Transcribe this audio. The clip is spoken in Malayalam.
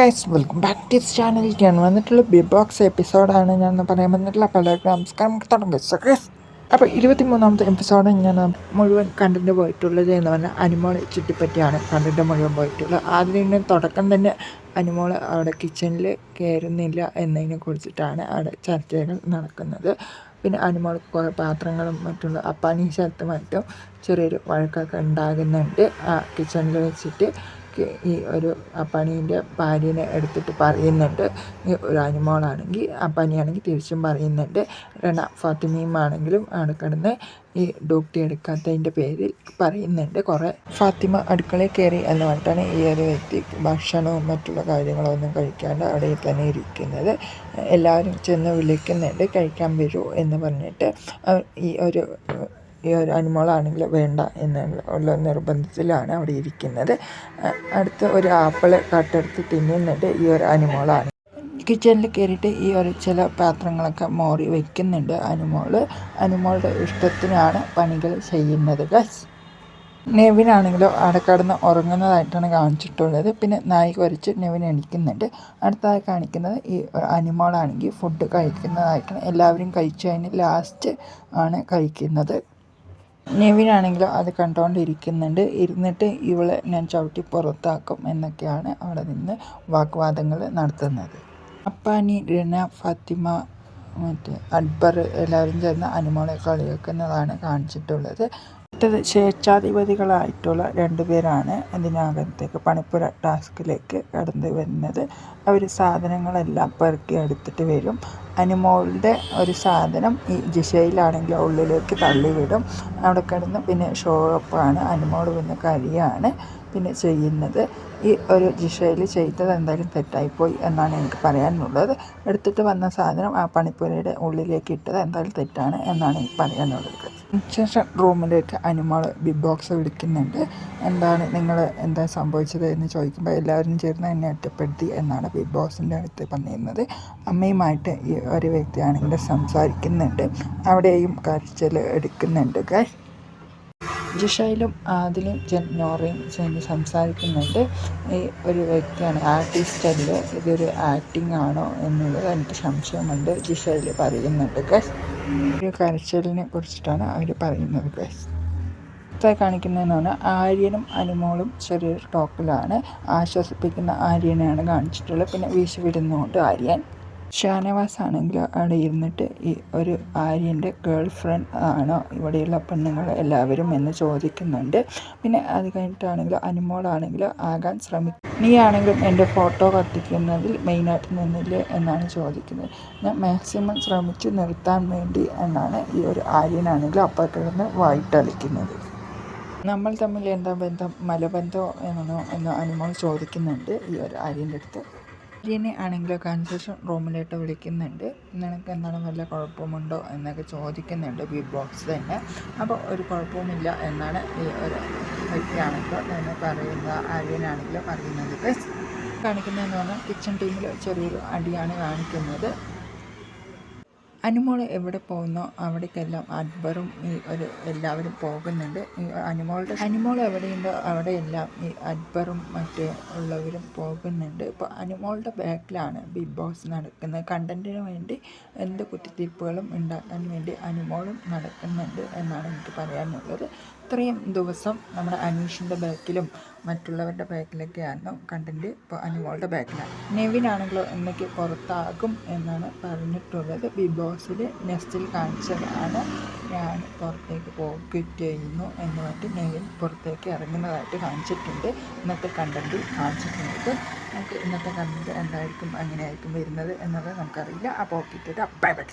Guys welcome back to channel. ഞാൻ വന്നിട്ടുള്ള ബിഗ് ബോക്സ് എപ്പിസോഡാണ് ഞാൻ പറയാൻ വന്നിട്ടുള്ള പലർക്കും നമസ്കാരം. തുടങ്ങി. ഗൈസ് അപ്പോൾ ഇരുപത്തി മൂന്നാമത്തെ എപ്പിസോഡ് ഞാൻ മുഴുവൻ കണ്ടന്റ് പോയിട്ടുള്ളത് എന്ന് പറഞ്ഞാൽ അനിമോളെ ചുറ്റിപ്പറ്റിയാണ് കണ്ടന്റ് മുഴുവൻ പോയിട്ടുള്ളത്. ആദ്യം തുടക്കം തന്നെ അനിമോൾ അവിടെ കിച്ചണിൽ കയറുന്നില്ല എന്നതിനെ കുറിച്ചിട്ടാണ് അവിടെ ചർച്ചകൾ നടക്കുന്നത്. പിന്നെ അനിമോൾ കുറേ പാത്രങ്ങളും മറ്റുള്ള അപ്പാനി സ്ഥലത്തുമായിട്ടും ചെറിയൊരു വഴക്കൊക്കെ ഉണ്ടാകുന്നുണ്ട്. ആ കിച്ചണിൽ വെച്ചിട്ട് ഈ ഒരു അപ്പാനീന്റെ ഭാര്യനെ എടുത്തിട്ട് പറയുന്നുണ്ട്. ഒരു അനിമോളാണെങ്കിൽ അപ്പാനിയാണെങ്കിൽ തിരിച്ചും പറയുന്നുണ്ട്. റണ ഫാത്തിമയും ആണെങ്കിലും ആണ് കിടന്ന് ഈ ഡോക്ടി എടുക്കാത്തതിന്റെ പേരിൽ പറയുന്നുണ്ട്. കുറേ ഫാത്തിമ അടുക്കളയിൽ കയറി എന്ന് പറഞ്ഞിട്ടാണ് ഈ ഒരു വ്യക്തി ഭക്ഷണവും മറ്റുള്ള കാര്യങ്ങളോ ഒന്നും കഴിക്കാണ്ട് അവിടെ തന്നെ ഇരിക്കുന്നത്. എല്ലാവരും ചെന്ന് വിളിക്കുന്നുണ്ട്. കഴിക്കാൻ വരൂ എന്ന് പറഞ്ഞിട്ട് ഈ ഒരു ഈ ഒരു അനിമളാണെങ്കിൽ വേണ്ട എന്നുള്ള നിർബന്ധത്തിലാണ് അവിടെ ഇരിക്കുന്നത്. അടുത്ത് ഒരു ആപ്പിൾ കട്ടെടുത്ത് തിന്നുന്നുണ്ട് ഈ ഒരു അനിമോളാണ്. കിച്ചണിൽ കയറിയിട്ട് ഈ ഒരു ചില പാത്രങ്ങളൊക്കെ മോറി വയ്ക്കുന്നുണ്ട് അനുമോൾ അനിമോളുടെ ഇഷ്ടത്തിനാണ് പണികൾ ചെയ്യുന്നത് ഗസ് നെവിനാണെങ്കിലോ അവിടെ കിടന്ന് ഉറങ്ങുന്നതായിട്ടാണ് കാണിച്ചിട്ടുള്ളത്. പിന്നെ നായി കുറച്ച് നെവിൻ എണിക്കുന്നുണ്ട്. അടുത്തതായി കാണിക്കുന്നത് ഈ അനിമോളാണെങ്കിൽ ഫുഡ് കഴിക്കുന്നതായിട്ടാണ്. എല്ലാവരും കഴിച്ചു കഴിഞ്ഞ് ലാസ്റ്റ് ആണ് കഴിക്കുന്നത്. നെവിനാണെങ്കിലോ അത് കണ്ടുകൊണ്ടിരിക്കുന്നുണ്ട് ഇരുന്നിട്ട് ഇവളെ ഞാൻ ചവിട്ടി പുറത്താക്കും എന്നൊക്കെയാണ് അവിടെ നിന്ന് വാഗ്വാദങ്ങൾ നടത്തുന്നത്. അപ്പാനി രണ ഫാത്തിമ മറ്റേ അക്ബർ എല്ലാവരും ചേർന്ന് അനുമോളെ കളിയാക്കുന്നതാണ് കാണിച്ചിട്ടുള്ളത്. അടുത്തത് സ്വേച്ഛാധിപതികളായിട്ടുള്ള രണ്ടുപേരാണ് അതിനകത്തേക്ക് പണിപ്പുര ടാസ്കിലേക്ക് കടന്നു വരുന്നത്. അവർ സാധനങ്ങളെല്ലാം പെറുക്കി എടുത്തിട്ട് വരും. അനുമോളുടെ ഒരു സാധനം ഈ ജിഷയിലാണെങ്കിൽ ഉള്ളിലേക്ക് തള്ളിവിടും. അവിടെ കിടന്ന് പിന്നെ ഷോ അപ്പാണ് അനിമോൾ പിന്നെ കരിയാണ് പിന്നെ ചെയ്യുന്നത്. ഈ ഒരു ജിഷയിൽ ചെയ്തത് എന്തായാലും തെറ്റായിപ്പോയി എന്നാണ് എനിക്ക് പറയാനുള്ളത്. എടുത്തിട്ട് വന്ന സാധനം ആ പണിപ്പുരയുടെ ഉള്ളിലേക്ക് ഇട്ടത് എന്തായാലും തെറ്റാണ് എന്നാണ് എനിക്ക് പറയാനുള്ളത്. ശേഷം റൂമിലേക്ക് അനിമൾ ബിഗ് ബോക്സ് വിളിക്കുന്നുണ്ട്. എന്താണ് നിങ്ങൾ എന്താ സംഭവിച്ചത് എന്ന് ചോദിക്കുമ്പോൾ എല്ലാവരും ചേർന്ന് എന്നെ ഒറ്റപ്പെടുത്തി എന്നാണ് ബിഗ് ബോസിന്റെ അടുത്ത് പറഞ്ഞിരുന്നത്. അമ്മയുമായിട്ട് ഒരു വ്യക്തിയാണെങ്കിൽ സംസാരിക്കുന്നുണ്ട്. അവിടെയും കരച്ചിൽ എടുക്കുന്നുണ്ട്. ഗൈസ് ജിഷയിലും ആദിലും നോറയും സംസാരിക്കുന്നുണ്ട്. ഈ ഒരു വ്യക്തിയാണ് ആർട്ടിസ്റ്റ് അല്ലേ ഇതൊരു ആക്ടിങ് ആണോ എന്നുള്ളത് എനിക്ക് സംശയമുണ്ട്. ജിഷയിൽ പറയുന്നുണ്ട് ഗസ് ഒരു കരച്ചിലിനെ കുറിച്ചിട്ടാണ് അവർ പറയുന്നത് ഗസ് അടുത്തായി കാണിക്കുന്നതെന്ന് ആര്യനും അനുമോളും ചെറിയൊരു ടോക്കിലാണ് ആശ്വസിപ്പിക്കുന്ന ആര്യനെയാണ് കാണിച്ചിട്ടുള്ളത്. പിന്നെ വീശി വിടുന്നുണ്ട് ആര്യൻ. ഷാനവാസ് ആണെങ്കിൽ അവിടെ ഇരുന്നിട്ട് ഈ ഒരു ആര്യന്റെ ഗേൾ ഫ്രണ്ട് ആണോ? ഇവിടെയുള്ള പെണ്ണുങ്ങൾ എല്ലാവരും എന്ന് ചോദിക്കുന്നുണ്ട്. പിന്നെ അത് കഴിഞ്ഞിട്ടാണെങ്കിൽ അനുമോളാണെങ്കിൽ ആകാൻ ശ്രമിക്കും. നീ ആണെങ്കിലും എന്റെ ഫോട്ടോ കത്തിക്കുന്നതിൽ മെയിനായിട്ട് നിന്നില്ലേ എന്നാണ് ചോദിക്കുന്നത്. ഞാൻ മാക്സിമം ശ്രമിച്ചു നിർത്താൻ വേണ്ടി എന്നാണ് ഈ ഒരു ആര്യനാണെങ്കിൽ കിടന്ന് വായിട്ടളിക്കുന്നത് നമ്മൾ തമ്മിൽ എന്താ ബന്ധം? മലബന്ധമോ എന്നോ എന്ന് അനുമോൾ ചോദിക്കുന്നുണ്ട് ഈ ഒരു ആര്യന്റെ അടുത്ത്. ആര്യനെ ആണെങ്കിലും കൺസെഷൻ റൂമിലോട്ട് വിളിക്കുന്നുണ്ട്. നിനക്ക് എന്താണ് വല്ല കുഴപ്പമുണ്ടോ എന്നൊക്കെ ചോദിക്കുന്നുണ്ട് ബിഗ് ബോക്സ് തന്നെ. അപ്പോൾ ഒരു കുഴപ്പവുമില്ല എന്നാണ് ഈ ഒരു വ്യക്തിയാണെങ്കിലോ തന്നെ പറയുന്ന ആര്യനാണെങ്കിലോ പറയുന്നത്. കാണിക്കുന്നതെന്ന് പറഞ്ഞാൽ കിച്ചൺ ടീമിൽ ചെറിയൊരു അടിയാണ് കാണിക്കുന്നത്. അനുമോൾ എവിടെ പോകുന്നോ അവിടേക്കെല്ലാം അക്ബറും ഈ ഒരു എല്ലാവരും പോകുന്നുണ്ട്. അനുമോളുടെ അനുമോൾ എവിടെയുണ്ടോ അവിടെയെല്ലാം ഈ അക്ബറും മറ്റ് ഉള്ളവരും പോകുന്നുണ്ട്. ഇപ്പോൾ അനുമോളുടെ ബാക്കിലാണ് ബിഗ് ബോസ് നടക്കുന്നത്. കണ്ടന്റിന് വേണ്ടി എന്ത് കുത്തിത്തിരിപ്പുകളും ഉണ്ടാക്കാൻ വേണ്ടി അനുമോളും നടക്കുന്നുണ്ട് എന്നാണ് എനിക്ക് പറയാനുള്ളത്. ഇത്രയും ദിവസം നമ്മുടെ അനീഷിന്റെ ബാക്കിലും മറ്റുള്ളവരുടെ ബാക്കിലൊക്കെയായിരുന്നു കണ്ടന്റ് ഇപ്പോൾ അനുമോളുടെ ബാക്കിലാണ്. നെവിനാണെങ്കിലോ എന്നൊക്കെ പുറത്താകും എന്നാണ് പറഞ്ഞിട്ടുള്ളത്. ബിഗ് ബോസിൽ നെസ്റ്റിൽ കാണിച്ചതാണ് ഞാൻ പുറത്തേക്ക് പോക്കറ്റ് ചെയ്യുന്നു എന്ന് പറഞ്ഞിട്ട് നെവിൻ പുറത്തേക്ക് ഇറങ്ങുന്നതായിട്ട് കാണിച്ചിട്ടുണ്ട്. ഇന്നത്തെ കണ്ടന്റിൽ കാണിച്ചിട്ടുണ്ട്. നമുക്ക് ഇന്നത്തെ കണ്ടന്റ് എന്തായിരിക്കും എങ്ങനെയായിരിക്കും വരുന്നത് എന്നത് നമുക്കറിയില്ല. അപ്പോൾ ഓക്കെ ബൈ ബൈ